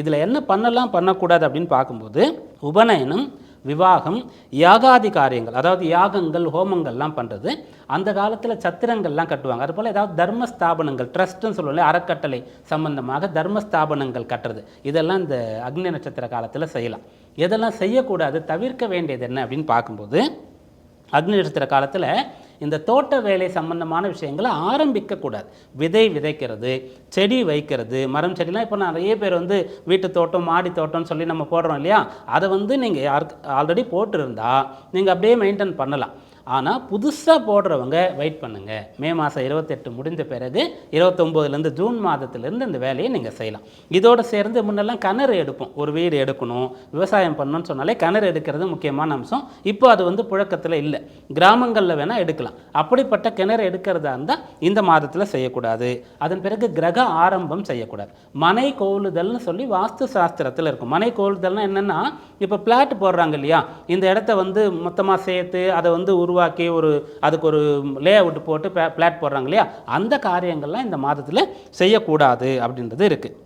இதில் என்ன பண்ணலாம் பண்ணக்கூடாது அப்படின்னு பார்க்கும்போது உபநயனம் விவாகம் யாகாதி காரியங்கள் அதாவது யாகங்கள் ஹோமங்கள்லாம் பண்ணுறது அந்த காலத்தில் சத்திரங்கள்லாம் கட்டுவாங்க. அதுபோல் ஏதாவது தர்ம ஸ்தாபனங்கள் ட்ரஸ்ட்டுன்னு சொல்லுவோம் அறக்கட்டளை சம்பந்தமாக தர்ம ஸ்தாபனங்கள் கட்டுறது. இதெல்லாம் இந்த அக்னி நட்சத்திர காலத்தில் செய்யலாம். எதெல்லாம் செய்யக்கூடாது தவிர்க்க வேண்டியது என்ன அப்படின்னு பார்க்கும்போது அக்னி நட்சத்திர காலத்தில் இந்த தோட்ட வேலை சம்பந்தமான விஷயங்களை ஆரம்பிக்கக்கூடாது. விதை விதைக்கிறது செடி வைக்கிறது மரம் செடிலாம் இப்போ நிறைய பேர் வந்து வீட்டு தோட்டம் மாடி தோட்டம்னு சொல்லி நம்ம போடுறோம் இல்லையா? அதை வந்து நீங்கள் யாருக்கு ஆல்ரெடி போட்டிருந்தா நீங்கள் அப்படியே மெயின்டைன் பண்ணலாம். ஆனால் புதுசாக போடுறவங்க வெயிட் பண்ணுங்கள் மே மாதம் இருபத்தெட்டு முடிந்த பிறகு இருபத்தொம்போதுலேருந்து ஜூன் மாதத்துலேருந்து இந்த வேலையை நீங்கள் செய்யலாம். இதோடு சேர்ந்து முன்னெல்லாம் கிணறு எடுப்போம். ஒரு வீடு எடுக்கணும் விவசாயம் பண்ணணும்னு சொன்னாலே கிணறு எடுக்கிறது முக்கியமான அம்சம். இப்போ அது வந்து புழக்கத்தில் இல்லை. கிராமங்களில் வேணால் எடுக்கலாம். அப்படிப்பட்ட கிணறு எடுக்கிறதா இருந்தால் இந்த மாதத்தில் செய்யக்கூடாது. அதன் பிறகு கிரக ஆரம்பம் செய்யக்கூடாது. மனை கோவிலுதல்னு சொல்லி வாஸ்து சாஸ்திரத்தில் இருக்கும். மனை கோவிலுதல்னால் என்னென்னா இப்போ பிளாட் போடுறாங்க இல்லையா? இந்த இடத்த வந்து மொத்தமாக சேர்த்து அதை வந்து உருவாக்கி ஒரு அதுக்கு ஒரு லே அவுட் போட்டு பிளாட் போடுறாங்க இல்லையா? அந்த காரியங்கள்லாம் இந்த மாதத்தில் செய்யக்கூடாது அப்படின்றது இருக்குது